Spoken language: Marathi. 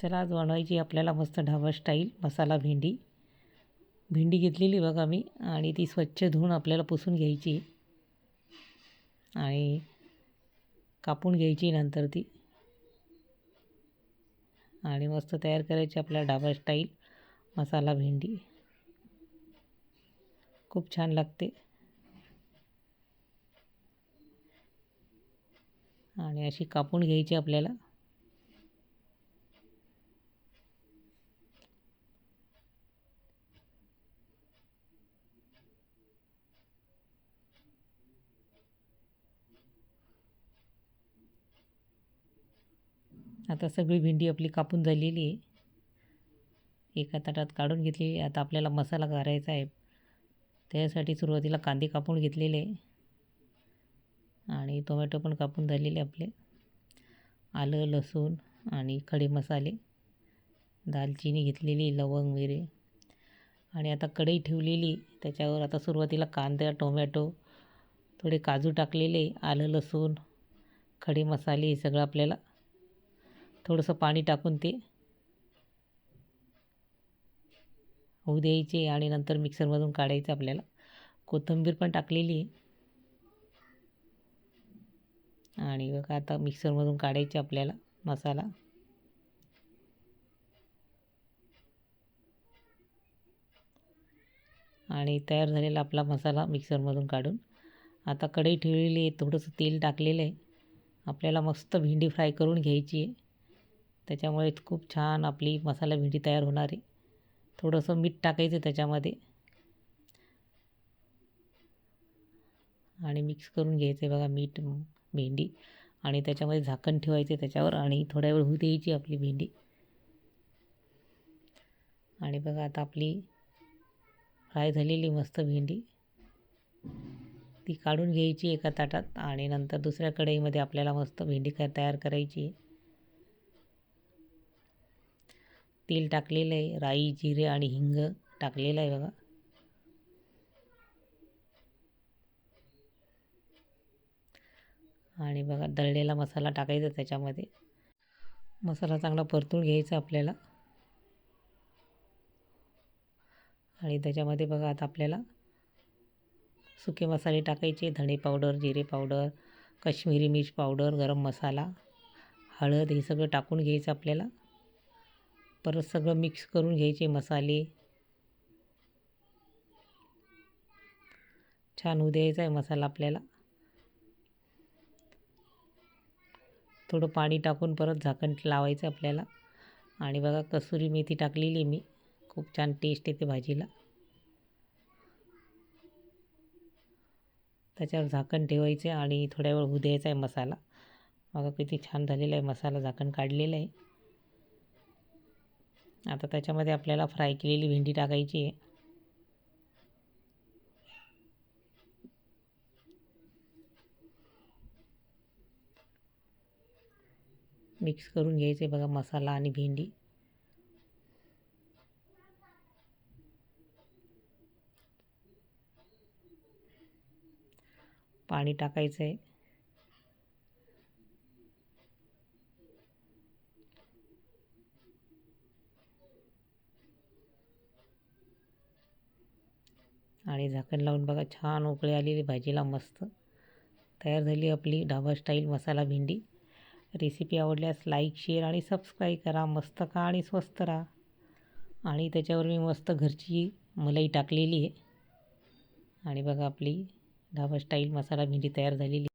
चला आज बनवायची आपल्याला मस्त ढाबा स्टाईल मसाला भेंडी. भेंडी घेतलेली बघा मी आणि ती स्वच्छ धुवून आपल्याला पुसून घ्यायची. आणि कापून घ्यायची नंतर ती. आणि मस्त तयार करायची आपल्या ढाबा स्टाईल मसाला भेंडी. खूप छान लागते. आणि अशी कापून घ्यायची आपल्याला. आता सगळी भेंडी आपली कापून झालेली आहे. एका ताटात काढून घेतलेली आता आपल्याला मसाला करायचा आहे. त्यासाठी सुरुवातीला कांदे कापून घेतलेले आणि टोमॅटो पण कापून झालेले आपले. आलं लसूण आणि खडे मसाले. दालचिनी घेतलेली लवंग मिरे. आणि आता कढई ठेवलेली त्याच्यावर आता सुरुवातीला कांदा टोमॅटो थोडे काजू टाकलेले आलं लसूण खडे मसाले हे सगळं आपल्याला थोडंसं पाणी टाकून ते होऊ द्यायचे आणि नंतर मिक्सरमधून काढायचं आपल्याला. कोथिंबीर पण टाकलेली आहे. आणि बघा आता मिक्सरमधून काढायचे आपल्याला मसाला. आणि तयार झालेला आपला मसाला मिक्सरमधून काढून. आता कढई ठेवलेली आहे थोडंसं तेल टाकलेलं आहे. आपल्याला मस्त भेंडी फ्राय करून घ्यायची आहे. त्याच्यामुळे खूप छान आपली मसाला भेंडी तयार होणार आहे. थोडंसं मीठ टाकायचं त्याच्यामध्ये. आणि मिक्स करून घ्यायचं आहे बघा मीठ भेंडी. आणि त्याच्यामध्ये झाकण ठेवायचे त्याच्यावर आणि थोड्या वेळ होऊ द्यायची आपली भेंडी. आणि बघा आता आपली फ्राय झालेली मस्त भेंडी. ती काढून घ्यायची एका ताटात आणि नंतर दुसऱ्या कढईमध्ये आपल्याला मस्त भेंडी काय तयार करायची तेल टाकलेलं आहे राई जिरे आणि हिंग टाकलेलं आहे बघा. आणि बघा दळलेला मसाला टाकायचा त्याच्यामध्ये. मसाला चांगला परतून घ्यायचा आपल्याला. आणि त्याच्यामध्ये बघा आता आपल्याला सुके मसाले टाकायचे धणे पावडर जिरे पावडर कश्मीरी मिर्च पावडर गरम मसाला हळद हे सगळं टाकून घ्यायचं आपल्याला. परत सगळं मिक्स करून घ्यायचे मसाले. छान होऊ द्यायचा आहे मसाला आपल्याला. थोडं पाणी टाकून परत झाकण लावायचं आपल्याला. आणि बघा कसुरी मेथी टाकलेली मी. खूप छान टेस्ट येते भाजीला. त्याच्यावर झाकण ठेवायचे आणि थोड्या वेळ होऊ द्यायचा आहे मसाला. बघा किती छान झालेला आहे मसाला झाकण काढलेलं आहे. आता त्याच्यामध्ये आपल्याला फ्राय केलेली भेंडी टाकायची आहे. मिक्स करून घ्यायचे बघा मसाला आणि भेंडी. पाणी टाकायचं आहे आणि झाकण लावून बघा छान उकळी आलेली भाजीला मस्त तयार झाली आपली ढाबा स्टाईल मसाला भेंडी. रेसिपी आवडल्यास लाईक शेअर आणि सबस्क्राईब करा. मस्त का आणि स्वस्त राहा. आणि त्याच्यावर मी मस्त घरची मलाई टाकलेली आहे. आणि बघा आपली ढाबा स्टाईल मसाला भेंडी तयार झालेली